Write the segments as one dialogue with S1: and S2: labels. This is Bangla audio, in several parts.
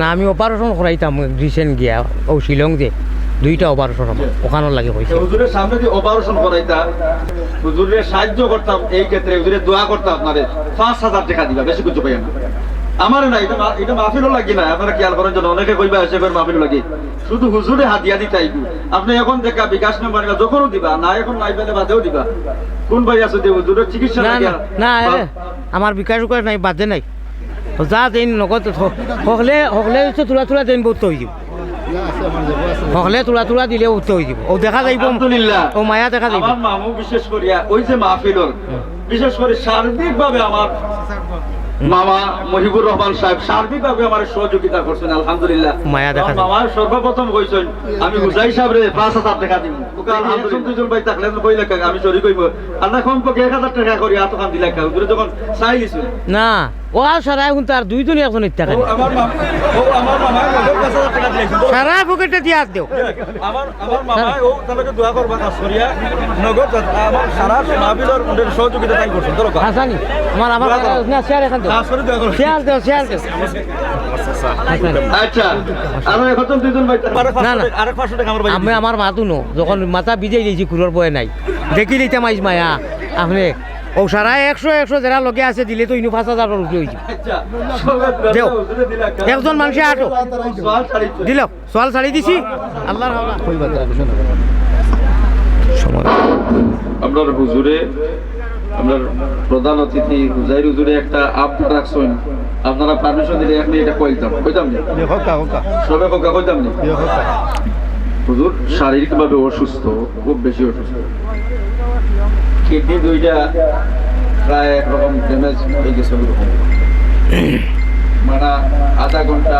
S1: না আমি অপারেশন করাইতাম রিসেন্ট গিয়া ও শিলং যে দুইটা অপারেশন আমার ওখানোর লাগে হয়েছে
S2: হুজুরের সামনে যে অপারেশন করাইতা হুজুরের সাহায্য করতাম এই ক্ষেত্রে হুজুরের দোয়া করতাম আপনারে পাঁচ হাজার টাকা দিবা বেশি কিছু পাই না। আমার না এটা এটা মাহফিলও লাগি না আপনারা খেয়াল করার জন্য অনেকে কইবা এসে করে মাহফিল লাগি। শুধু হুজুরে হাতিয়া দিতে আইবি। আপনি এখন দেখা বিকাশ নাম্বার যখনও দিবা না এখন নাই পেলে বাদেও দিবা। কোন ভাই আছে হুজুরের চিকিৎসা
S1: না না আমার বিকাশ নাই বাদে নাই। যা দিন নগদ হকলে হকলে তোলা তোলা দিন বহুত হয়ে যাব হকলে তোলা তোলা দিলে উঠতে হয়ে যাব ও দেখা যাইব।
S2: আলহামদুলিল্লাহ।
S1: ও মায়া দেখা যাইব।
S2: আমার মামু বিশেষ করিয়া ওই যে মাহফিলর বিশেষ করে সার্বিকভাবে আমার মামা মহিবুর রহমান সাহেব সার্বিকভাবে আমার সহযোগিতা করছেন আলহামদুলিল্লাহ।
S1: মায়া দেখা।
S2: মামা সর্বপ্রথম কইছেন আমি হুজাই সাহেব রে পাঁচ হাজার টাকা দিব ওকে আলহামদুলিল্লাহ। দুজন ভাই থাকলে কই লেখা আমি সরি কইব আল্লাহ কম পক্ষে এক হাজার টাকা করি এত খান দিলে যখন চাই দিছিল
S1: না। ও আর সারাই এখন তার ইত্যা খালি সারা পকেটে দিয়া দেও।
S2: আমার আমার মামা ও তাদেরকে দোয়া করবা কাজ করিয়া আমার সারা মাহফিলর ওদের সহযোগিতা তাই করছেন ধরো
S1: হাসানি আমার আমার না শেয়ার এখান দেও
S2: কাজ করে দোয়া করো।
S1: শেয়ার দেও শেয়ার দেও।
S2: আচ্ছা আর এখন দুইজন ভাই
S1: না, না।
S2: আরেক পাঁচশো টাকা আমার ভাই
S1: আমি আমার মাতো নো যখন মাথা বিজে দিয়েছি কুলোর বয়ে নাই। দেখি লইতে মাইজ মায়া। আপনি ও সারা একশো একশো যারা লগে আছে দিলে তো ইনু পাঁচ হাজার উঠে হয়েছে দেও। একজন মানুষে আটো দিল সোয়াল ছাড়ি দিছি। আল্লাহর
S2: আপনার হুজুরে আপনার প্রধান অতিথি হুজাইর হুজুরে একটা আবদার রাখছেন আপনারা পারমিশন দিলে এখন এটা কইতাম কইতাম নি? সবে কোকা কইতাম নি? হুজুর শারীরিকভাবে অসুস্থ খুব বেশি অসুস্থ। কিডনি দুইটা প্রায় একরকম ড্যামেজ হয়ে গেছে ওইরকম। মানে আধা ঘণ্টা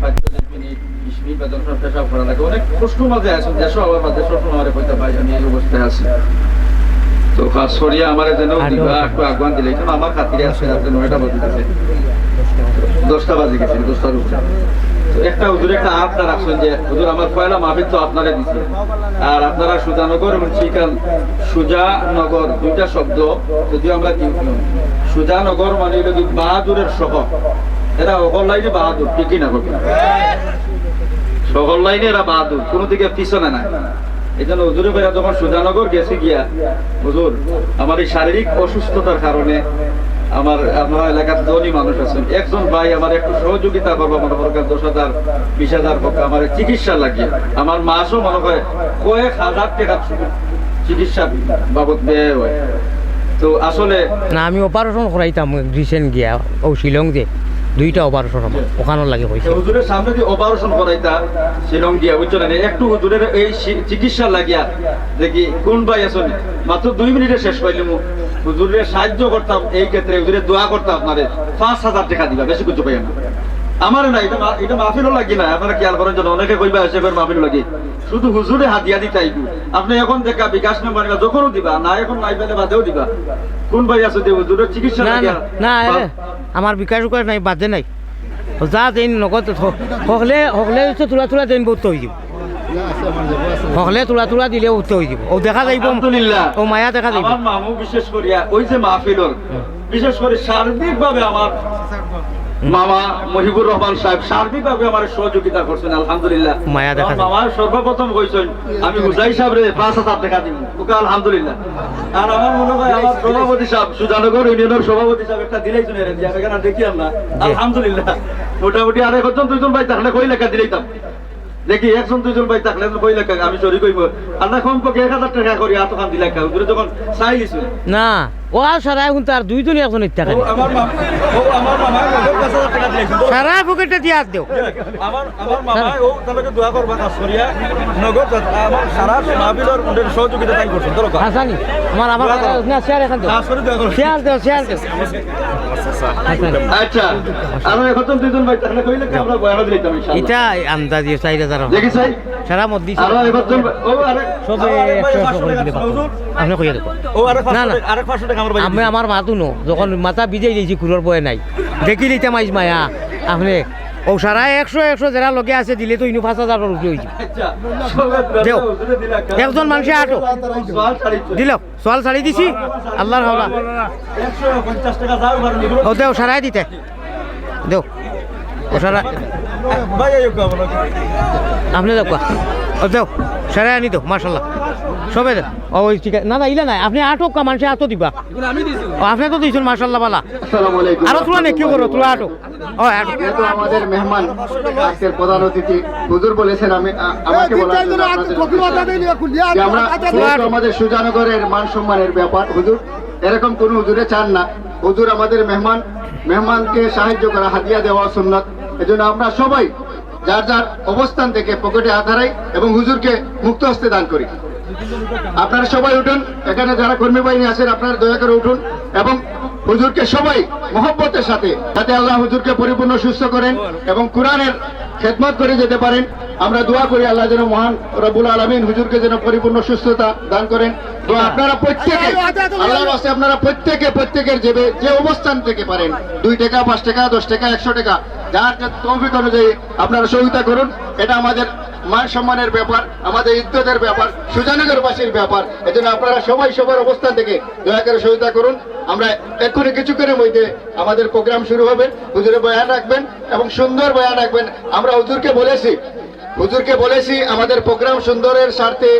S2: পঁয়তাল্লিশ মিনিট বিশ মিনিট বা দশ পেশাব করা লাগে। অনেক কষ্ট মাঝে আছে দেশও আবার বা দেশও আমার কইতে পাই আমি এই অবস্থায় আছি। তো খাস করিয়া আমার যেন দিবা একটু আগুয়ান দিলে আমার খাতিরে আছে রাত্রে নয়টা বাজে গেছে দশটা বাজে গেছে দশটার উপরে। একটা হুজুর, একটা আবদার রাখছেন যে, হুজুর, আমার পয়লা মাহফিল তো আপনারা দিছে। আর আপনারা সুজানগর এবং চিকান সুজানগর দুইটা শব্দ যদিও আমরা কি সুজানগর মানে হলো কি বাহাদুরের শহর। এরা অকল লাইনে বাহাদুর, ঠিকই না করবে সকল লাইনে এরা বাহাদুর, কোনো দিকে পিছনে নাই। এই জন্য হুজুরে ভাইরা যখন সুজানগর গেছে গিয়া, হুজুর, আমার এই শারীরিক অসুস্থতার কারণে আমার আমার এলাকার ধনী মানুষ আছেন। একজন ভাই আমার একটু সহযোগিতা করব মনে করো দশ হাজার বিশ হাজার পক্ষে আমার চিকিৎসা লাগিয়ে। আমার মাসও মনে করে কয়েক হাজার টাকা চিকিৎসা বাবদ ব্যয় হয়। তো আসলে
S1: না আমি অপারেশন করাইতাম রিসেন্ট গিয়া ও শিলং যে দুইটা অপারেশন আমার ওখানোর লাগে হয়েছে
S2: হুজুরের সামনে যে অপারেশন করাইতা শিলং দিয়া বুঝছ না একটু হুজুরের এই চিকিৎসা লাগিয়া দেখি কোন ভাই আসুন মাত্র দুই মিনিটে শেষ পাইলে হুজুরের সাহায্য করতাম এই ক্ষেত্রে হুজুরের দোয়া করতাম আপনারে পাঁচ হাজার টাকা দিবা বেশি কিছু পাই না। আমার না এটা এটা মাহফিলও লাগি না আপনারা খেয়াল করার জন্য অনেকে কইবা এসে করে মাহফিল লাগি। শুধু হুজুরে হাতিয়া দিতে আইবি। আপনি এখন দেখা বিকাশ নাম্বার যখনও দিবা না এখন নাই পেলে বাদেও দিবা। কোন ভাই আছে যে হুজুরের চিকিৎসা
S1: না আমার বিকাশ উকাশ নাই বাদে নাই। যা দিন নগদ হকলে হকলে তোলা তোলা দিন বহুত হয়ে যাব হকলে তোলা তোলা দিলে উঠতে হয়ে যাব। ও দেখা যাইব। ও মায়া দেখা যাইব।
S2: আমার মামু বিশেষ করিয়া ওই যে মাহফিলর বিশেষ করে সার্বিকভাবে আমার মামা মহিবুর রহমান সাহেব সার্বিকভাবে আমার সহযোগিতা করছেন আলহামদুলিল্লাহ।
S1: মায়া দেখা
S2: মামা সর্বপ্রথম কইছেন আমি হুজাই সাহেব রে পাঁচ হাজার টাকা দিব ওকে আলহামদুলিল্লাহ। আর আমার মনে হয় আমার সভাপতি সাহেব সুজানগর ইউনিয়নের সভাপতি সাহেব একটা দিলেই শুনে দেখি আমরা আলহামদুলিল্লাহ। মোটামুটি আর একজন দুইজন ভাই থাকলে কই লেখা দিলেইতাম দেখি একজন দুইজন ভাই থাকলে কই লেখা আমি সরি কইব। আল্লাহ কম পক্ষে এক হাজার টাকা করি এত খান দিলে হুজুরে যখন চাই দিছিল
S1: না ও আর সারা এখন তার দুইজনই একজন ইত্যা খালি
S2: আমার মামা ও আমার মামা নগদ পাঁচ হাজার টাকা দিয়েছিল
S1: সারা পকেটে দিয়া দেও।
S2: আমার আমার মামা ও তাদেরকে দোয়া করবা কাজ করিয়া নগদ আমার সারা মাহফিলর ওদের সহযোগিতা তাই করছেন ধরো
S1: হাসানি আমার আমার না শেয়ার এখান দেও।
S2: করে দোয়া করো।
S1: শেয়ার দেও শেয়ার দেও।
S2: আচ্ছা আর এখন দুইজন ভাই থাকলে কইলে কি আমরা বয়ানো দিলাম ইনশাআল্লাহ?
S1: এটা আন্দাজ
S2: দেখি চাই।
S1: সারা মত দিছে।
S2: আর একজন ও আরে
S1: সবে একশো একশো করে দিলে আপনি কইয়া দেখো।
S2: ও আরেক
S1: না, না।
S2: আরেক 500 টাকা আমার ভাই
S1: আমি আমার মাতো নো যখন মাথা বিজে দিয়েছি কুলোর বয় নাই। দেখি লইতে মাইজ মায়া। আপনি ও সারা একশো একশো যারা লগে আছে দিলে তো ইনু পাঁচ হাজার উঠে হয়েছে
S2: আচ্ছা।
S1: দেও। একজন মানুষে আটো। দিল সোয়াল ছাড়ি দিছি। আল্লাহর হাওলা
S2: 150 টাকা যাও বার নিবো
S1: ও দেও সারাই দিতে দেও ও সারা আপনি কোয়া ও যাও সারা আনি তো মার্শাল্লাহ সবে ওই ঠিক আছে। না না ইলা নাই। আপনি আটক কা মানুষে আটো দিবা। আপনি তো দিয়েছেন মার্শাল্লাহ বালা। আরও তোলা নেই কি করো? তোলা আটো ও
S3: আমাদের মেহমান আজকের প্রধান অতিথি হুজুর বলেছেন আমি আমাকে আমরা আমাদের সুজানগরের মান সম্মানের ব্যাপার হুজুর এরকম কোন হুজুরে চান না। হুজুর আমাদের মেহমান মেহমানকে সাহায্য করা হাতিয়া দেওয়া সুন্নত। এজন্য আমরা সবাই যার যার অবস্থান থেকে পকেটে হাত হারাই এবং হুজুরকে মুক্ত হস্তে দান করি। আপনারা সবাই উঠুন। এখানে যারা কর্মী বাহিনী আছেন, আপনারা দয়া করে উঠুন এবং হুজুরকে সবাই মহব্বতের সাথে, যাতে আল্লাহ হুজুরকে পরিপূর্ণ সুস্থ করেন এবং কোরআনের খেদমত করে যেতে পারেন। আমরা দোয়া করি আল্লাহ যেন মহান রবুল আলমিন হুজুরকে যেন পরিপূর্ণ সুস্থতা দান করেন। তো আপনারা প্রত্যেকে, আল্লাহর বাসে আপনারা প্রত্যেকে, প্রত্যেকের যে যে অবস্থান থেকে পারেন। দুই টাকা, পাঁচ টাকা, দশ টাকা, একশো টাকা, যার তৌফিক অনুযায়ী আপনারা সহযোগিতা করুন। এটা আমাদের মান সম্মানের ব্যাপার, আমাদের ইজ্জতের ব্যাপার, সুজানগরবাসীর ব্যাপার। এজন্য আপনারা সবাই সবার অবস্থান থেকে দয়া করে সহযোগিতা করুন। আমরা এক্ষুনি কিছুক্ষণের মধ্যে আমাদের প্রোগ্রাম শুরু হবে। হুজুরে বয়ান রাখবেন এবং সুন্দর বয়ান রাখবেন। আমরা হুজুরকে বলেছি হুজুরকে বলেছি, আমাদের প্রোগ্রাম সুন্দরের স্বার্থে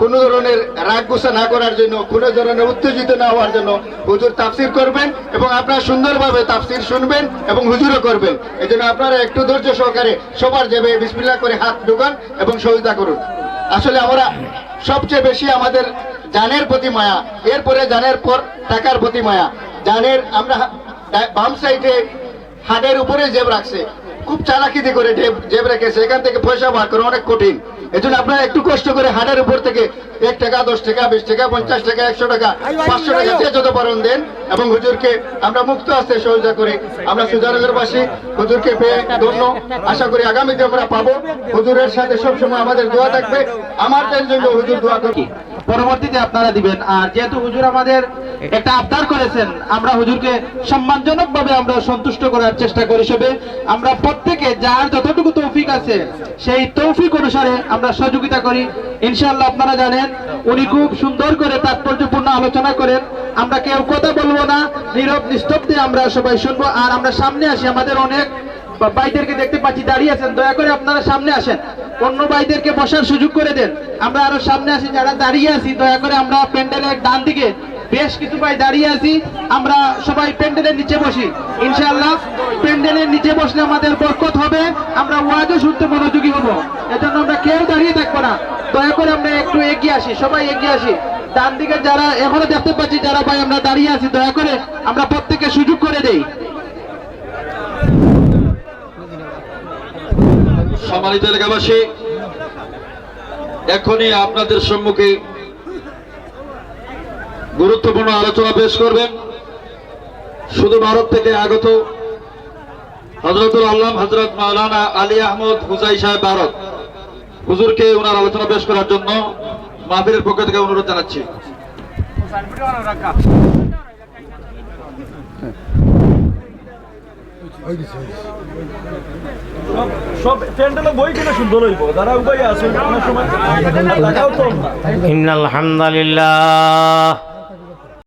S3: কোনো ধরনের রাগ গুসা না করার জন্য, কোনো ধরনের উত্তেজিত না হওয়ার জন্য হুজুর তাফসির করবেন এবং আপনারা সুন্দরভাবে তাফসির শুনবেন এবং হুজুরও করবেন। এই জন্য আপনারা একটু ধৈর্য সহকারে সবার যাবে বিসমিল্লাহ করে হাত ঢুকান এবং সহযোগিতা করুন। আসলে আমরা সবচেয়ে বেশি আমাদের জানের প্রতি মায়া, এরপরে জানের পর টাকার প্রতি মায়া। জানের আমরা বাম সাইডে হাটের উপরে জেব রাখছে, খুব চালাকিতি করে জেব রেখেছে, এখান থেকে পয়সা বার করা অনেক কঠিন। এজন্য আপনারা একটু কষ্ট করে হাটের উপর থেকে এক টাকা দশ টাকা বিশ টাকা পঞ্চাশ টাকা একশো টাকা পাঁচশো টাকা যে যত পারেন দেন এবং হুজুরকে আমরা মুক্ত আসতে সহযোগিতা করি। আমরা সুজানগরবাসী হুজুরকে পেয়ে ধন্য। আশা করি আগামীতে আমরা পাবো। হুজুরের সাথে সবসময় আমাদের দোয়া থাকবে। আমার জন্য হুজুর দোয়া করি
S4: পরবর্তীতে আপনারা দিবেন। আর যেহেতু হুজুর আমাদের একটা আবদার করেছেন। আমরা হুজুরকে সম্মানজনক ভাবে আমরা সন্তুষ্ট করার চেষ্টা করি সবে। আমরা প্রত্যেকে যার যতটুকু তৌফিক আছে, সেই তৌফিক অনুসারে আমরা সহযোগিতা করি। ইনশাআল্লাহ আপনারা জানেন, উনি খুব সুন্দর করে তাৎপর্যপূর্ণ আলোচনা করেন। আমরা কেউ কথা বলব না, নীরব নিস্তব্ধে আমরা সবাই শুনব। আর আমরা সামনে আসি, আমাদের অনেক ভাইদেরকে দেখতে পাচ্ছি, দাঁড়িয়ে আছেন। দয়া করে আপনারা সামনে আসেন। অন্য ভাইদেরকে বসার সুযোগ করে দেন। আমরা আরও সামনে আসি, যারা দাঁড়িয়ে আছি, দয়া করে আমরা প্যান্ডেলের ডান দিকে বেশ কিছু ভাই দাঁড়িয়ে আছি। আমরা সবাই প্যান্ডেলের নিচে বসি। ইনশাআল্লাহ, প্যান্ডেলের নিচে বসলে আমাদের বরকত হবে। আমরা ওয়াজও শুনতে মনোযোগী হব। এজন্য আমরা কেউ দাঁড়িয়ে থাকব না। দয়া করে আমরা একটু এগিয়ে আসি। সবাই এগিয়ে আসি। ডান দিকে যারা এখনও দেখতে পাচ্ছি, যারা ভাই আমরা দাঁড়িয়ে আছি, দয়া করে আমরা প্রত্যেকে সুযোগ করে দেই।
S2: সম্মানিত এলাকাবাসী, এখনই আপনাদের সম্মুখে গুরুত্বপূর্ণ আলোচনা পেশ করবেন। শুধু ভারত থেকে আগত হজরতুল আল্লাহ হজরত মাওলানা আলী আহমদ হুজাই সাহেব ভারত। হুজুরকে ওনার আলোচনা পেশ করার জন্য মাহফিলের পক্ষ থেকে অনুরোধ জানাচ্ছি।
S1: ইন্নাল হামদালিল্লাহ।